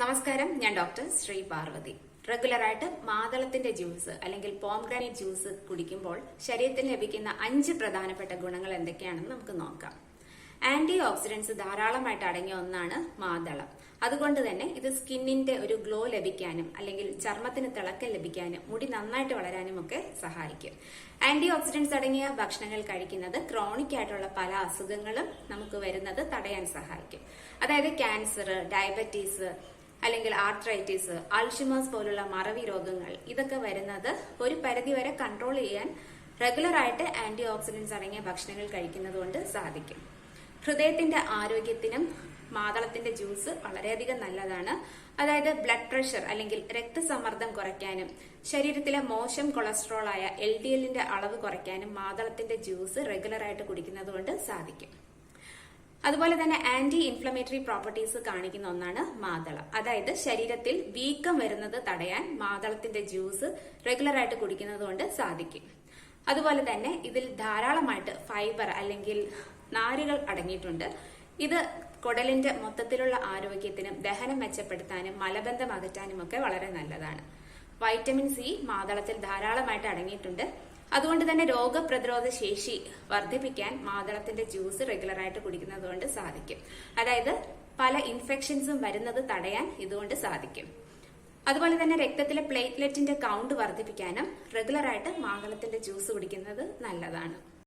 നമസ്കാരം ഞാൻ ഡോക്ടർ ശ്രീ പാർവതി. റെഗുലറായിട്ട് മാതളത്തിന്റെ ജ്യൂസ് അല്ലെങ്കിൽ പോംഗ്രാനൈറ്റ് ജ്യൂസ് കുടിക്കുമ്പോൾ ശരീരത്തിൽ ലഭിക്കുന്ന അഞ്ച് പ്രധാനപ്പെട്ട ഗുണങ്ങൾ എന്തൊക്കെയാണെന്ന് നമുക്ക് നോക്കാം. ആന്റി ഓക്സിഡൻസ് ധാരാളമായിട്ട് അടങ്ങിയ ഒന്നാണ് മാതളം. അതുകൊണ്ട് തന്നെ ഇത് സ്കിന്നിന്റെ ഒരു ഗ്ലോ ലഭിക്കാനും അല്ലെങ്കിൽ ചർമ്മത്തിന് തിളക്കം ലഭിക്കാനും മുടി നന്നായിട്ട് വളരാനും ഒക്കെ സഹായിക്കും. ആന്റി ഓക്സിഡൻസ് അടങ്ങിയ ഭക്ഷണങ്ങൾ കഴിക്കുന്നത് ക്രോണിക് ആയിട്ടുള്ള പല അസുഖങ്ങളും നമുക്ക് വരുന്നത് തടയാൻ സഹായിക്കും. അതായത് ക്യാൻസർ ഡയബറ്റീസ് അല്ലെങ്കിൽ ആർത്രൈറ്റിസ് അൾഷിമേഴ്സ് പോലുള്ള മറവി രോഗങ്ങൾ ഇതൊക്കെ വരുന്നത് ഒരു പരിധിവരെ കൺട്രോൾ ചെയ്യാൻ റെഗുലർ ആയിട്ട് ആന്റി ഓക്സിഡൻസ് അടങ്ങിയ ഭക്ഷണങ്ങൾ കഴിക്കുന്നത് കൊണ്ട് സാധിക്കും. ഹൃദയത്തിന്റെ ആരോഗ്യത്തിനും മാതളത്തിന്റെ ജ്യൂസ് വളരെയധികം നല്ലതാണ്. അതായത് ബ്ലഡ് പ്രഷർ അല്ലെങ്കിൽ രക്തസമ്മർദ്ദം കുറയ്ക്കാനും ശരീരത്തിലെ മോശം കൊളസ്ട്രോൾ ആയ എൽ ഡി എല്ലിന്റെ അളവ് കുറയ്ക്കാനും മാതളത്തിന്റെ ജ്യൂസ് റെഗുലർ ആയിട്ട് കുടിക്കുന്നത് കൊണ്ട് സാധിക്കും. അതുപോലെ തന്നെ ആന്റി ഇൻഫ്ലമേറ്ററി പ്രോപ്പർട്ടീസ് കാണിക്കുന്ന ഒന്നാണ് മാതളം. അതായത് ശരീരത്തിൽ വീക്കം വരുന്നത് തടയാൻ മാതളത്തിന്റെ ജ്യൂസ് റെഗുലർ ആയിട്ട് കുടിക്കുന്നത് കൊണ്ട് സാധിക്കും. അതുപോലെ തന്നെ ഇതിൽ ധാരാളമായിട്ട് ഫൈബർ അല്ലെങ്കിൽ നാരുകൾ അടങ്ങിയിട്ടുണ്ട്. ഇത് കുടലിന്റെ മൊത്തത്തിലുള്ള ആരോഗ്യത്തിനും ദഹനം മെച്ചപ്പെടുത്താനും മലബന്ധം അകറ്റാനും ഒക്കെ വളരെ നല്ലതാണ്. വൈറ്റമിൻ സി മാതളത്തിൽ ധാരാളമായിട്ട് അടങ്ങിയിട്ടുണ്ട്. അതുകൊണ്ട് തന്നെ രോഗപ്രതിരോധ ശേഷി വർദ്ധിപ്പിക്കാൻ മാതളത്തിന്റെ ജ്യൂസ് റെഗുലർ ആയിട്ട് കുടിക്കുന്നത് കൊണ്ട് സാധിക്കും. അതായത് പല ഇൻഫെക്ഷൻസും വരുന്നത് തടയാൻ ഇതുകൊണ്ട് സാധിക്കും. അതുപോലെ തന്നെ രക്തത്തിലെ പ്ലേറ്റ്ലെറ്റിന്റെ കൗണ്ട് വർദ്ധിപ്പിക്കാനും റെഗുലർ ആയിട്ട് മാതളത്തിന്റെ ജ്യൂസ് കുടിക്കുന്നത് നല്ലതാണ്.